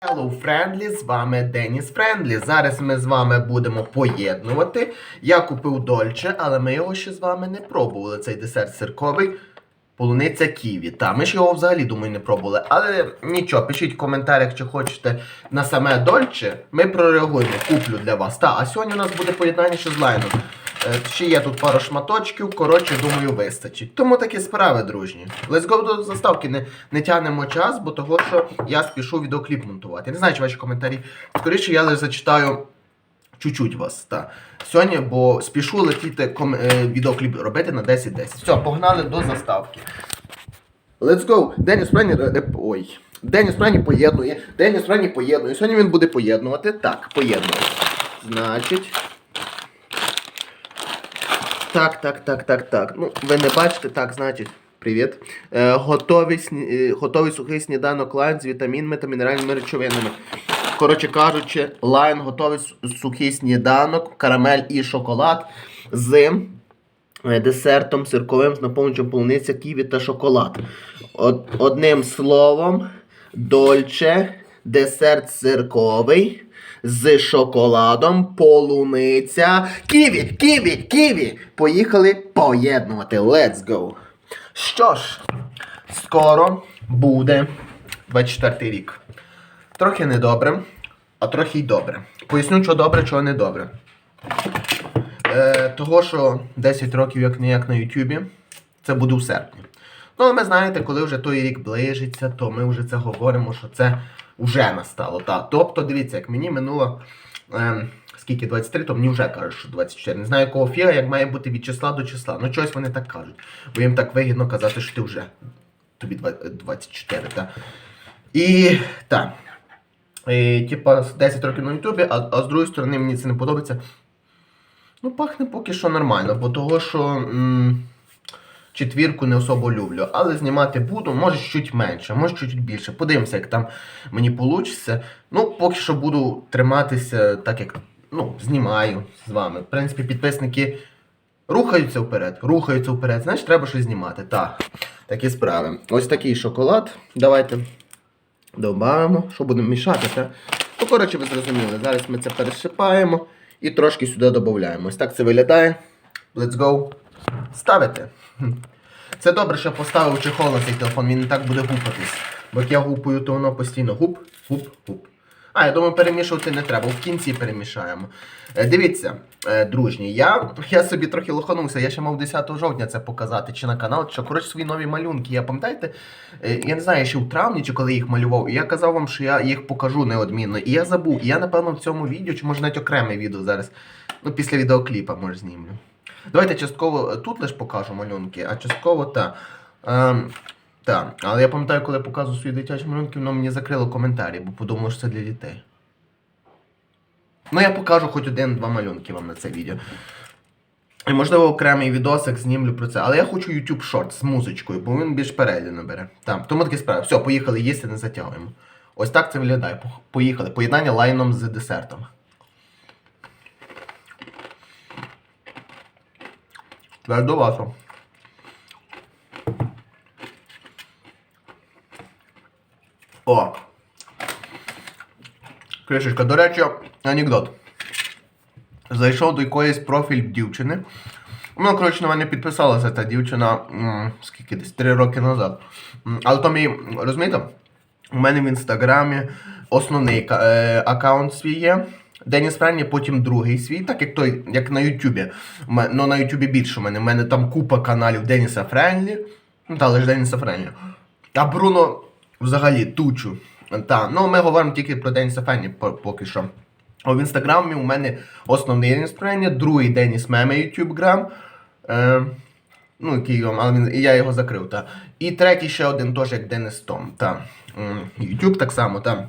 Hello, Friendly, з вами Деніс Френдлі. Зараз ми з вами будемо поєднувати. Я купив дольче, але ми його ще з вами не пробували. Цей десерт сирковий. Полуниця Ківі. Та, ми ж його взагалі, думаю, не пробували. Але нічого, пишіть в коментарях, чи хочете на саме дольче. Ми прореагуємо, куплю для вас. Та, а сьогодні у нас буде поєднання ще з лайном. Е, Ще є тут пару шматочків, коротше, думаю, вистачить. Тому такі справи, дружні. Let's go до заставки. Не, не тягнемо час, бо того, що я спішу відеокліп монтувати. Я не знаю, чи ваші коментарі. Скоріше, я лише зачитаю чуть-чуть вас. Та. Сьогодні, бо спішу летіти ком... е, відеокліп робити на 10-10. Все, погнали до заставки. Let's go! Деніс Френі. е, Ой. Деніс Френі поєднує. Деніс Френі поєднує. Сьогодні він буде поєднувати. Так, поєднує. Значить. Так, так, так, так, так. Ну, ви не бачите, так, значить. Привіт. Е, готовий, сні... е, готовий сухий сніданок лайн з вітамінами та мінеральними речовинами. Коротше кажучи, лайн готовий сухий сніданок, карамель і шоколад з е, десертом сирковим з наповнювачем полуниця, ківі та шоколад. Од- одним словом, дольче, десерт сирковий з шоколадом, полуниця, ківі, ківі, ківі. Поїхали поєднувати. Let's go. Що ж, скоро буде 24 рік. Трохи недобре, а трохи й добре. Поясню, що добре, чого не добре. Е, того, що 10 років як не як на Ютубі, це буде у серпні. Ну, але ми знаєте, коли вже той рік ближиться, то ми вже це говоримо, що це вже настало. Та. Тобто, дивіться, як мені минуло е, скільки 23, то мені вже кажуть, що 24. Не знаю, якого фіга, як має бути від числа до числа. Ну, чогось вони так кажуть. Бо їм так вигідно казати, що ти вже тобі 24. Та. І так. І, типа, 10 років на Ютубі, а, а з другої сторони мені це не подобається. Ну, пахне поки що нормально, бо того, що м, четвірку не особо люблю. Але знімати буду, може чуть менше, може чуть більше. Подивимося, як там мені вийде. Ну, поки що буду триматися так, як ну, знімаю з вами. В принципі, підписники рухаються вперед, рухаються вперед. Знаєш, треба щось знімати. Так, такі справи. Ось такий шоколад. Давайте Добавимо, що будемо мішати, так? Ну, коротше, ви зрозуміли. Зараз ми це пересипаємо і трошки сюди додаємо. Ось так це виглядає. Let's go. Ставите. Це добре, що поставив чехол на цей телефон, він не так буде гупатись. Бо як я гупаю, то воно постійно гуп, гуп, гуп. А, я думаю, перемішувати не треба, в кінці перемішаємо. Е, дивіться, е, дружні, я, я собі трохи лоханувся, я ще мав 10 жовтня це показати, чи на канал, чи коротше свої нові малюнки. Я пам'ятаєте, е, я не знаю, ще в травні, чи коли їх малював, і я казав вам, що я їх покажу неодмінно. І я забув. І я, напевно, в цьому відео, чи може навіть окреме відео зараз. Ну, після відеокліпа, може, знімлю. Давайте частково тут лише покажу малюнки, а частково та. Ем, так, але я пам'ятаю, коли я показував свої дитячі малюнки, воно мені закрило коментарі, бо подумало, що це для дітей. Ну, я покажу хоч один-два малюнки вам на це відео. І можливо окремий відосик знімлю про це. Але я хочу YouTube Short з музичкою, бо він більш перегляду набере. Так, тому такі справи. Все, поїхали їсти, не затягуємо. Ось так це виглядає. Поїхали. Поєднання лайном з десертом. Твердовато. О! Кришечка, до речі, анекдот. Зайшов до якоїсь профіль дівчини. Ну, коротше, на мене підписалася та дівчина скільки десь 3 роки назад. Але то мій, розумієте, у мене в інстаграмі основний е, аккаунт свій є. Деніс Френні, потім другий свій, так як той, як на Ютубі. Ну на Ютубі більше у мене. У мене там купа каналів Деніса Френлі. Ну, та лише Деніса Френлі. А Бруно взагалі тучу. Та, ну ми говоримо тільки про Деніса Френлі поки що. В інстаграмі у мене основний Деніс Френлі, другий Деніс Меме Ютуб грам. Е, ну, який його, але він, я його закрив, та. І третій ще один теж як Денис Том. М, так само, та.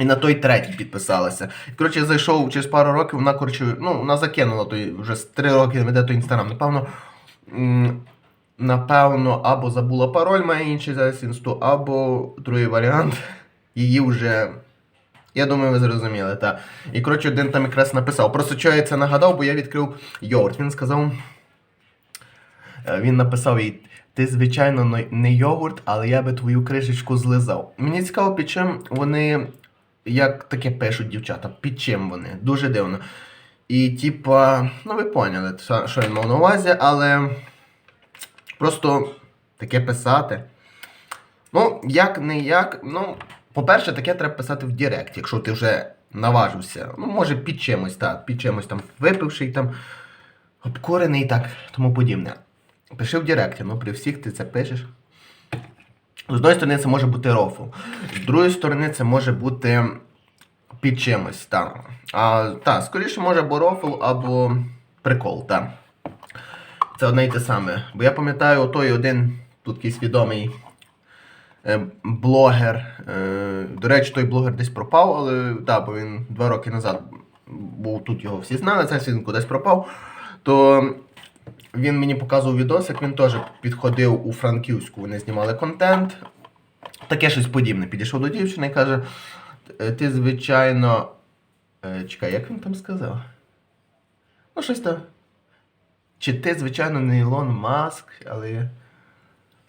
І на той третій підписалася. Коротше, я зайшов через пару років, вона, коротше, ну, вона закинула той, вже з три роки веде той інстаграм. Напевно, напевно, або забула пароль, має інший зараз інсту, або другий варіант. Її вже. Я думаю, ви зрозуміли, так. І коротше, один там якраз написав. Просто чого я це нагадав, бо я відкрив йогурт. Він сказав. Е, Він написав їй: Ти, звичайно, не йогурт, але я би твою кришечку злизав. Мені цікаво, під чим вони як таке пишуть дівчата, під чим вони. Дуже дивно. І, типа, ну ви поняли, що він мав на увазі, але просто таке писати. Ну, як не як, ну, по-перше, таке треба писати в Директ, якщо ти вже наважився. Ну, може, під чимось, так, під чимось там випивший, там, обкурений і так, тому подібне. Пиши в Директі, ну при всіх ти це пишеш. З одної сторони, це може бути рофл. З другої сторони, це може бути під чимось, так. А, так, скоріше може або рофл, або прикол, так. Це одне й те саме. Бо я пам'ятаю, той один тут якийсь відомий е, блогер. Е, до речі, той блогер десь пропав, але так, бо він два роки назад був тут його всі знали, це він кудись пропав. То він мені показував відос, як він теж підходив у Франківську, вони знімали контент. Таке щось подібне. Підійшов до дівчини і каже: «Е, ти, звичайно. Е, чекай, як він там сказав? Ну, щось там. Чи ти, звичайно, не Ілон Маск, але.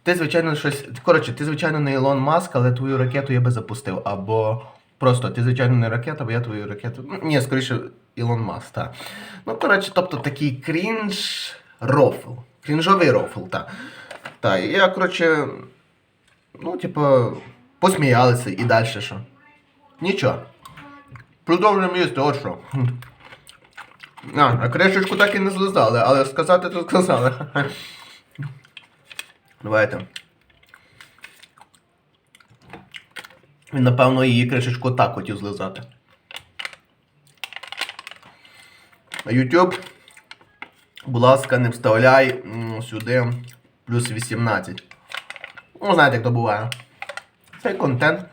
Ти, звичайно, щось. Коротше, ти, звичайно, не Ілон Маск, але твою ракету я би запустив. Або просто ти, звичайно, не ракета, бо я твою ракету. Ні, скоріше, Ілон Маск, так. Ну, коротше, тобто такий крінж рофл. Крінжовий рофл, так. І я, коротше. Ну, типу, посміялися і далі що. Нічого. Продовжуємо їсти, от що. А, а кришечку так і не злизали, але сказати то сказали. Давайте. Він, напевно, її кришечку так хотів злизати. YouTube, будь ласка, не вставляй сюди плюс 18. Ну, знаєте, як то буває. Цей контент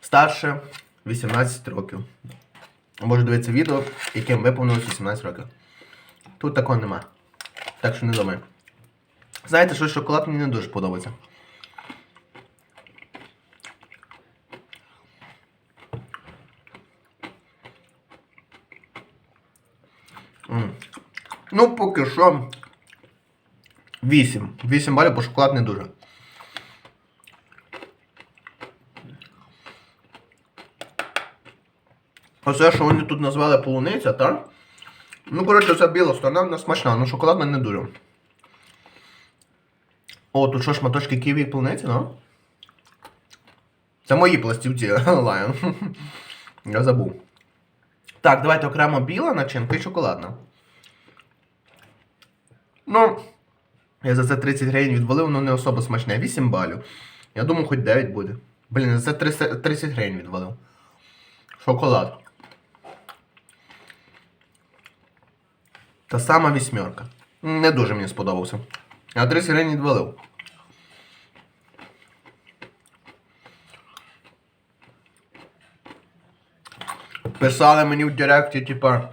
старше 18 років. Може дивитися відео, яким виповнилось 18 років. Тут такого нема. Так що не думай. Знаєте, що шоколад мені не дуже подобається. М. Ну, поки що 8. 8 балів, бо шоколад не дуже. Оце, що вони тут назвали полуниця, так? Ну, коротше, це біла сторона, вона смачна, але шоколадна не дуже. О, тут що, шматочки ківі і полуниці, ну? Це мої пластівці, Lion. Я забув. Так, давайте окремо біла начинка і шоколадна. Ну, я за це 30 гривень відвалив, воно не особо смачне. 8 балів. Я думаю, хоч 9 буде. Блін, за це 30 30 гривень відвалив. Шоколад. Та сама вісьмерка. Не дуже мені сподобався. Я 30 гривень відвалив. Писали мені в Директі, типа.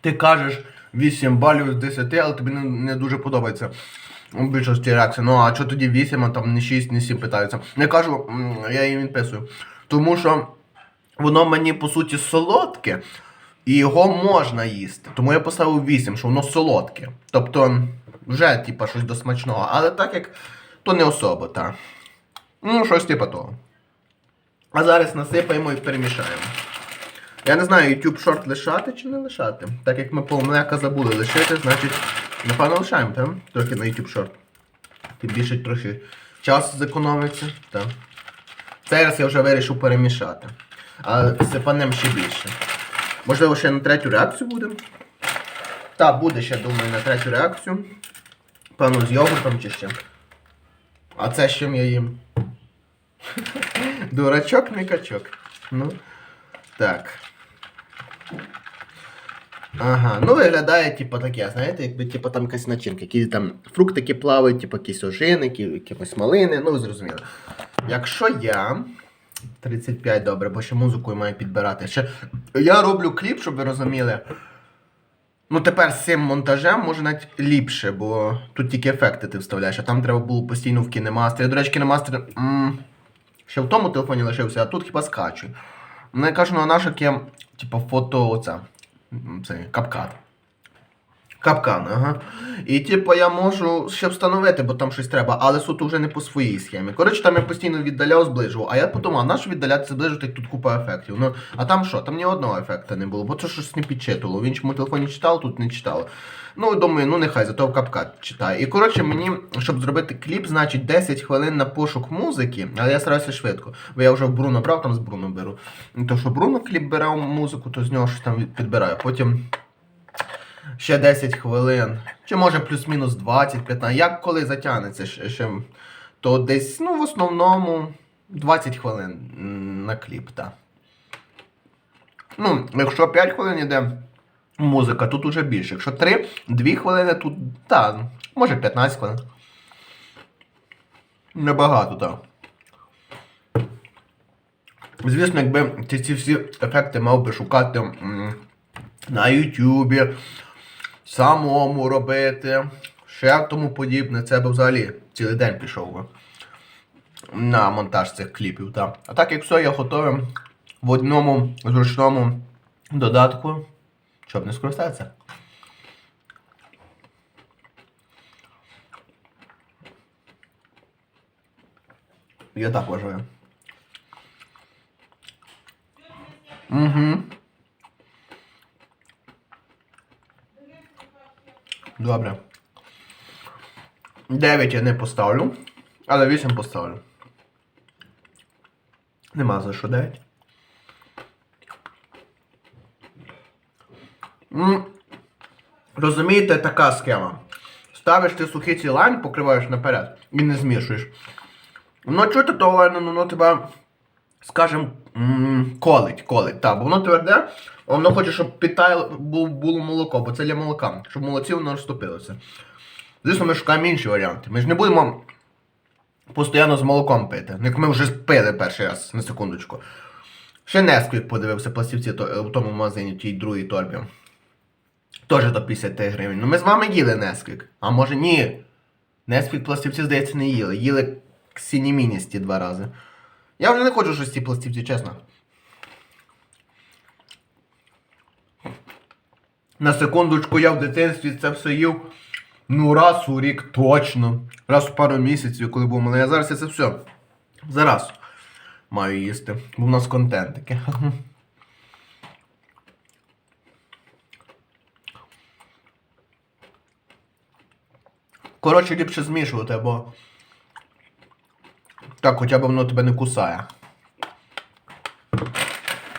Ти кажеш 8 балів з 10, але тобі не, не дуже подобається. У більшості реакцій. Ну а що тоді 8, а там не 6, не 7 питаються. Я кажу, я їм відписую. Тому що воно мені по суті солодке, і його можна їсти. Тому я поставив 8, що воно солодке. Тобто, вже, типа, щось до смачного. Але так як то не особо, так. Ну, щось типа того. А зараз насипаємо і перемішаємо. Я не знаю, YouTube шорт лишати чи не лишати. Так як ми полмлека забули лишити, значить, напевно лишаємо, так? Трохи на YouTube шорт. Тим більше трохи час зекономиться. Так. Цей раз я вже вирішив перемішати. А сипанем ще більше. Можливо, ще на третю реакцію будемо. Так, буде ще, думаю, на третю реакцію. Певно, з йогуртом чи ще. А це з чим я їм? Дурачок, не качок. Ну. Так. Ага, ну виглядає, типу, таке, знаєте, якби типу, там якась начинка, які там фруктики плавають, типу якісь ожиники, якісь малини, ну ви зрозуміли. Якщо я. 35 добре, бо ще музику маю підбирати. Ще я роблю кліп, щоб ви розуміли. Ну, тепер з цим монтажем може навіть ліпше, бо тут тільки ефекти ти вставляєш, а там треба було постійно в кінемастері. До речі, кінемастер м- ще в тому телефоні лишився, а тут хіба скачує. Ну, я кажу, ну а наше таке, типу, фото оце. Це капкат. Капкан, ага. І типу я можу ще встановити, бо там щось треба, але суто вже не по своїй схемі. Коротше, там я постійно віддаляв, зближував. А я подумав, а нащо віддалятися, зближувати, тут купа ефектів. Ну, а там що? Там ні одного ефекта не було, бо це щось не підчитувало. В іншому телефоні читав, тут не читало. Ну, думаю, ну нехай, зато в капкат читає. І коротше, мені, щоб зробити кліп, значить 10 хвилин на пошук музики, але я стараюся швидко. Бо я вже Бруно брав, там з Бруно беру. То, що Бруно кліп бере музику, то з нього щось там підбираю. Потім ще 10 хвилин, чи може плюс-мінус 20-15, як коли затягнеться ще, то десь, ну, в основному 20 хвилин на кліп, так. Ну, якщо 5 хвилин йде музика, тут уже більше. Якщо 3, 2 хвилини, тут, так, може 15 хвилин. Небагато, так. Звісно, якби ці всі ефекти мав би шукати на Ютубі, самому робити, ще тому подібне, це б взагалі цілий день пішов би на монтаж цих кліпів. Так. А так як все, я готовий в одному зручному додатку, щоб не скористатися. Я так вважаю. Угу. Добре. 9 я не поставлю, але 8 поставлю. Нема за що 9. М, Розумієте, така схема. Ставиш ти сухий ці лайн, покриваєш наперед і не змішуєш. Воно чути то лайно, воно тебе, скажем, м, колить, колить. Так, бо воно тверде, воно хоче, щоб підтаяло бу- було молоко, бо це для молока, щоб молоці воно розтопилося. Звісно, ми шукаємо інші варіанти. Ми ж не будемо постійно з молоком пити. Як ми вже пили перший раз, на секундочку. Ще Несквік подивився пластівці то- в тому магазині, тій другій торбі. Теж до 50 гривень. Ну ми з вами їли Несквік. А може ні. Несквік пластівці, здається, не їли. Їли сініміністі два рази. Я вже не хочу щось ці пластівці, чесно. На секундочку, я в дитинстві це все їв. Ну, раз у рік точно. Раз у пару місяців, коли був малий. А зараз я це все. Зараз маю їсти. Бо в нас контент таке. Коротше, ліпше змішувати, бо так хоча б воно тебе не кусає.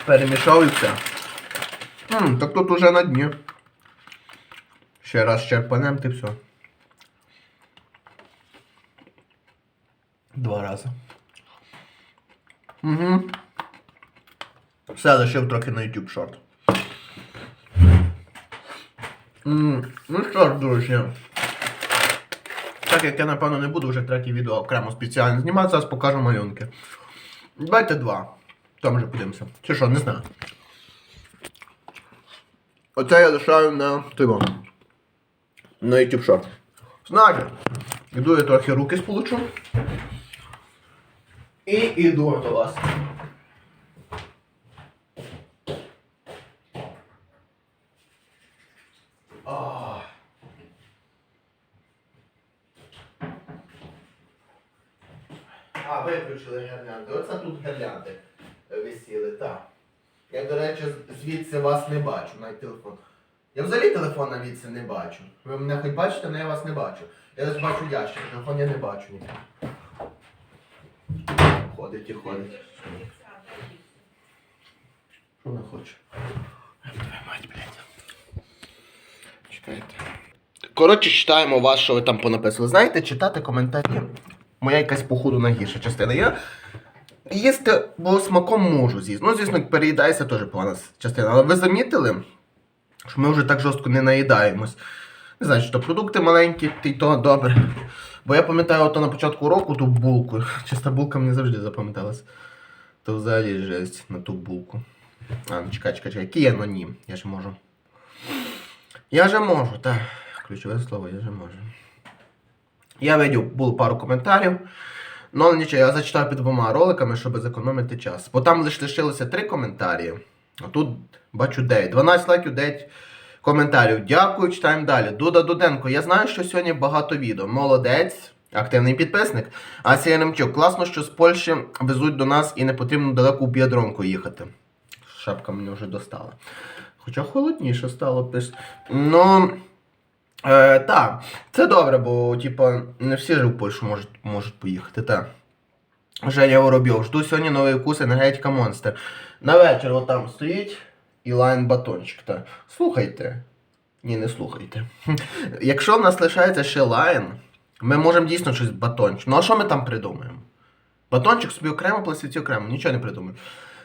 Перемішав все. М, так тут уже на дні. Ще раз черпанем ти все. Два рази. Угу. Все, лишив трохи на YouTube шорт. Ну що ж, друзі. Так як я напевно не буду вже третє відео окремо спеціально знімати, зараз покажу малюнки. Давайте два. Там вже подивимося. Чи що, не знаю. Оце я лишаю на тиво. На YouTube Short. Значить, іду я трохи руки сполучу. І іду до вас. А. А, виключили гірлянди. Оце тут гірлянди висіли, так. Я, до речі, звідси вас не бачу, навіть телефон. Я взагалі телефон навідси не бачу. Ви мене хоч бачите, але я вас не бачу. Я лише бачу ящик, телефон я не бачу ніде. Ходить і ходить. Що вона хоче? Мать, блядь. Чекайте. Коротше, читаємо вас, що ви там понаписали. Знаєте, читати коментарі. Моя якась походу найгірша частина. Я їсти, бо смаком можу з'їсти. Ну, звісно, переїдається теж погана частина. Але ви замітили, що ми вже так жорстко не наїдаємось. Не знаю, то продукти маленькі, ти то добре. Бо я пам'ятаю, ото на початку року ту булку. Чиста булка мені завжди запам'яталась. То взагалі жесть на ту булку. А, ну чекай, чекай, чекай. Який анонім? Я ж можу. Я же можу, так. Ключове слово, я же можу. Я видів, було пару коментарів. Ну, але нічого, я зачитав під двома роликами, щоб зекономити час. Бо там лише лишилося три коментарі, а тут бачу 9. 12 лайків, 9 коментарів. Дякую, читаємо далі. Дуда Дуденко, я знаю, що сьогодні багато відео. Молодець, активний підписник. Асія Немчук, класно, що з Польщі везуть до нас і не потрібно далеко у Біадронку їхати. Шапка мене вже достала. Хоча холодніше стало пиш. Ну. Е, так, це добре, бо типа, не всі ж в Польщу можуть, можуть поїхати, так. Женя Воробйов, жду сьогодні новий вкус енергетика Монстер. На вечір отам стоїть і лайн батончик. Та. Слухайте. Ні, не слухайте. Якщо в нас лишається ще лайн, ми можемо дійсно щось батончик. Ну а що ми там придумаємо? Батончик собі окремо, пластиці окремо, нічого не придумаємо.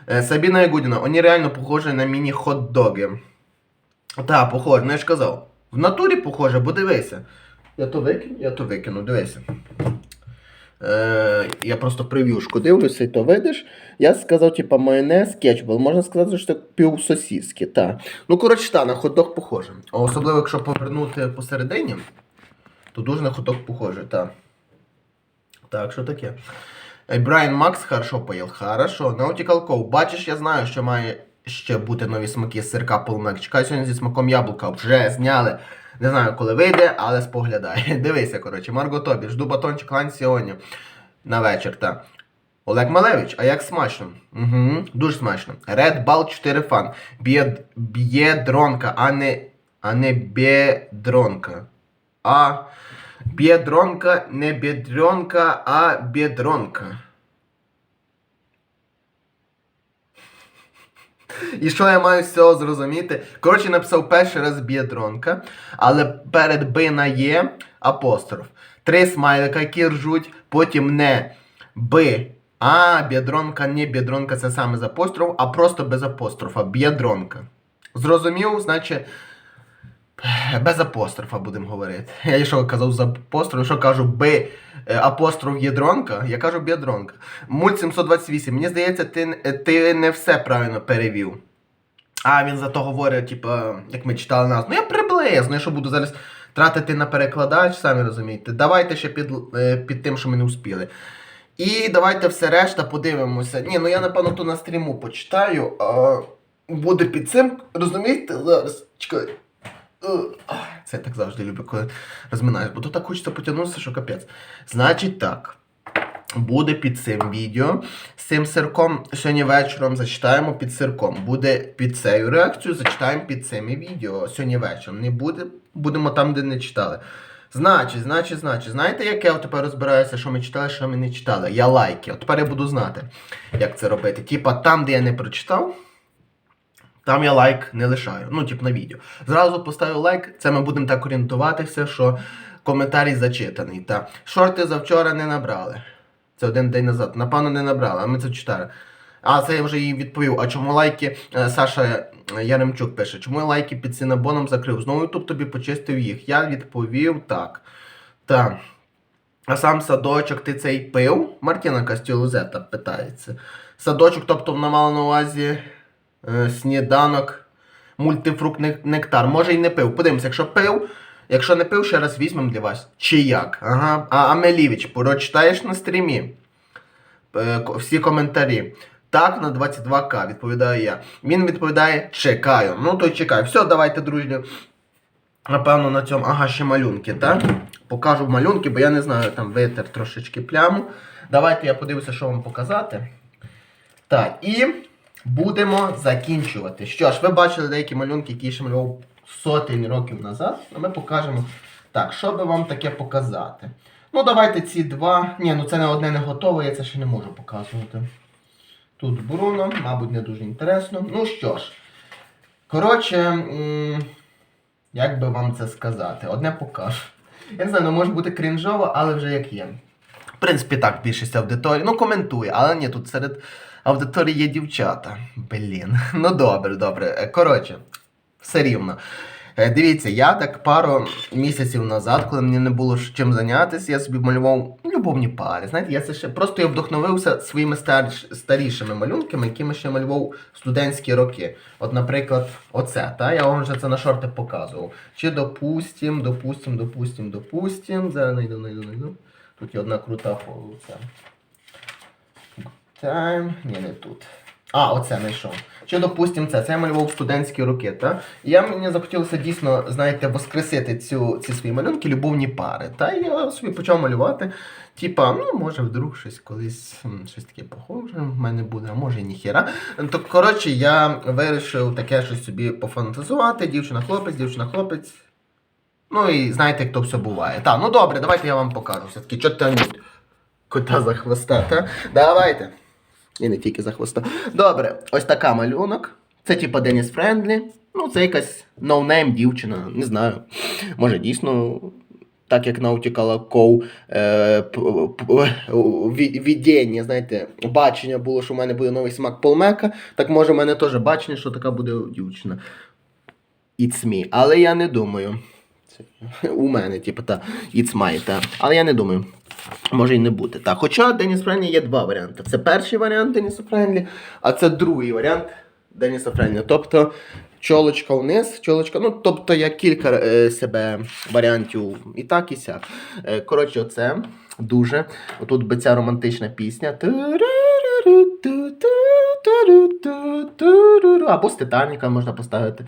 Е, Сабіна Ягудіна, вони реально похожі на міні-хот-доги. Так, похоже, ну я ж казав. В натурі похоже, бо дивися. Я то викину, я то викину, дивися. Е, я просто прев'юшку дивлюся, і то видиш. Я сказав, типа, майонез, кетчуп, але можна сказати, що це пів сосіски. Та. Ну, коротше, та, на хот-дог похоже. Особливо, якщо повернути посередині, то дуже на хот-дог похоже, так. Так, що таке? Е, Брайан Макс хорошо поїв. Хорошо. Наутікал Ков. Бачиш, я знаю, що має ще бути нові смаки сирка полмек. Чекай сьогодні зі смаком яблука. Вже зняли. Не знаю, коли вийде, але споглядай. Дивися, коротше, Марго Тобі, жду батончик лань сьогодні. На вечір, так. Олег Малевич, а як смачно? Угу, дуже смачно. Red Ball 4 фан. Б'є, б'є дронка, а не, а не бєдронка. А бєдронка, не бєдронка, а бєдронка. І що я маю з цього зрозуміти? Коротше, написав перший раз бєдронка, але перед Б на Є апостроф. Три смайлика, які ржуть, потім не Б. А, бідронка, не бідронка, це саме з апостроф, а просто без апострофа. Бєдронка. Зрозумів, значить. Без апострофа будемо говорити. Я що казав з апострофом, що кажу Б е, апостроф єдронка, я кажу бєдронка. Мульт 728. Мені здається, ти, ти не все правильно перевів. А він зато говорить, типу, як ми читали назву. Ну я приблизно, я що буду зараз тратити на перекладач, самі розумієте. Давайте ще під, е, під тим, що ми не успіли. І давайте все решта подивимося. Ні, ну я напевно то на стріму почитаю. Буде під цим. Розумієте? Зараз. Чекай. Це я так завжди люблю, коли розминаюсь, бо то так хочеться потягнутися, що капець. Значить так. Буде під цим відео. З цим сирком сьогодні вечором зачитаємо під сирком. Буде під цією реакцією, зачитаємо під цими відео сьогодні вечором. Не буде, будемо там, де не читали. Значить, значить, значить, знаєте, як я тепер розбираюся, що ми читали, що ми не читали? Я лайки. От тепер я буду знати, як це робити. Типа там, де я не прочитав, там я лайк не лишаю. Ну, тип на відео. Зразу поставив лайк, це ми будемо так орієнтуватися, що коментарій зачитаний. Та шорти завчора не набрали. Це один день назад. Напевно, не набрали, а ми це читали. А це я вже їй відповів. А чому лайки е, Саша Яремчук пише, чому я лайки під Синабоном закрив? Знову Ютуб тобі почистив їх. Я відповів так. Так. А сам садочок ти цей пив? Мартіна Кастілузета питається. Садочок, тобто вона мала на увазі е, сніданок, мультифрукт нектар. Може і не пив. Подивимося, якщо пив, якщо не пив, ще раз візьмемо для вас. Чи як? Ага. А Амелівич, прочитаєш на стрімі е, всі коментарі. Так, на 22к, відповідаю я. Він відповідає чекаю. Ну то й чекаю. Все, давайте, друзі. Напевно, на цьому. Ага, ще малюнки, так? Покажу малюнки, бо я не знаю, там витер трошечки пляму. Давайте я подивлюся, що вам показати. Так, і будемо закінчувати. Що ж, ви бачили деякі малюнки, які ще малював сотень років назад. Ми покажемо. Так, що би вам таке показати? Ну, давайте ці два. Ні, ну це не одне не готове, я це ще не можу показувати. Тут Бруно, мабуть, не дуже інтересно. Ну що ж, коротше, як би вам це сказати? Одне покажу. Я не знаю, ну може бути крінжово, але вже як є. В принципі, так, більшість аудиторії. Ну, коментує, але ні, тут серед аудиторії є дівчата. Блін. Ну добре, добре. Е, Коротше, все рівно. Е, Дивіться, я так пару місяців назад, коли мені не було чим зайнятися, я собі малював любовні пари. Знаєте, я це ще просто я вдохновився своїми старіш, старішими малюнками, якими ще малював студентські роки. От, наприклад, оце, та? я вам вже це на шорти показував. Чи допустим, допустим, допустим, допустим. Зараз найду, найду, найду. Тут є одна крута фото. Time. Ні, не тут. А, оце знайшов. Чи, допустим, це. Це я малював студентські роки, так? І я мені захотілося дійсно, знаєте, воскресити цю, ці свої малюнки, любовні пари. Та я собі почав малювати. Типа, ну, може, вдруг щось колись щось таке похоже в мене буде, а може і ніхіра. То, коротше, я вирішив таке щось собі пофантазувати. Дівчина-хлопець, дівчина-хлопець. Ну і знаєте, як то все буває. Та, ну добре, давайте я вам покажу. Все-таки, що тянуть кота за хвоста, та? Давайте. І не тільки за хвоста. Добре, ось така малюнок. Це типа Деніс Френдлі. Ну, це якась ноунейм дівчина, не знаю. Може, дійсно, так як Наутікала Коу е, п- п- ві- віддєння, знаєте, бачення було, що в мене буде новий смак Полмека, так може в мене теж бачення, що така буде дівчина. It's me. Але я не думаю. Це у мене, типу, та It's my, та. Але я не думаю. Може і не бути. Так. Хоча Деніс Френлі є два варіанти. Це перший варіант Деніса Френлі, а це другий варіант Деніса Френлі. Тобто чолочка вниз, чолочка, ну тобто я кілька е, себе варіантів і так, і сяк. Е, коротше, оце дуже. Отут би ця романтична пісня. Або з Титаніка можна поставити.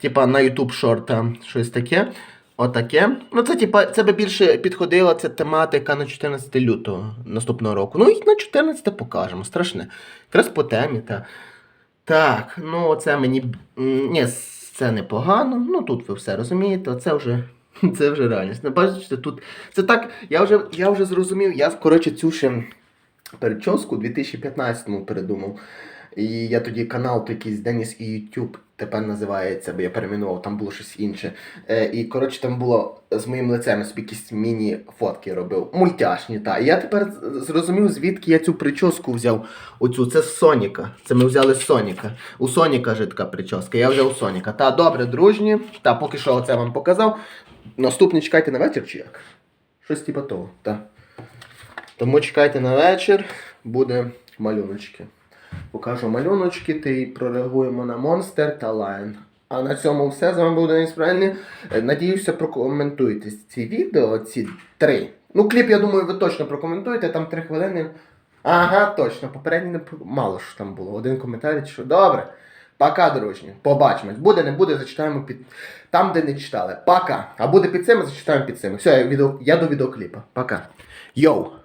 Типа на YouTube шорта щось таке. Отаке. Ну, це типа, це би більше підходила ця тематика на 14 лютого наступного року. Ну і на 14 покажемо. Страшне. Якраз по темі, та. Так, ну це мені. Ні, це непогано. Ну тут ви все розумієте, це вже. Це вже реальність. Ну, Бачите, тут. Це так, я вже, я вже зрозумів, я коротше цю ще перечоску у 2015-му передумав. І я тоді канал то якийсь Деніс і YouTube тепер називається, бо я перейменував, там було щось інше. Е, і коротше там було з моїм лицем собі якісь міні-фотки робив. Мультяшні, та. І я тепер зрозумів, звідки я цю прическу взяв. Оцю, це з Соніка. Це ми взяли з Соніка. У Соніка же така прическа. Я взяв у Соніка. Та добре, дружні. Та поки що оце вам показав. Наступний чекайте на вечір чи як? Щось типу того. Та. Тому чекайте на вечір, буде малюночки. Покажу малюночки, та й прореагуємо на Монстер та Lion. А на цьому все. З вами був Денис Правильний. Е, Надіюся, прокоментуєте ці відео, ці три. Ну, кліп, я думаю, ви точно прокоментуєте, там три хвилини. Ага, точно. Попередній не мало що там було. Один коментар, що добре. Пока, дружні. Побачимось. Буде, не буде, зачитаємо під там, де не читали. Пока. А буде під цим, зачитаємо під цим. Все, я, відео... я до відеокліпа. Пока. Йоу!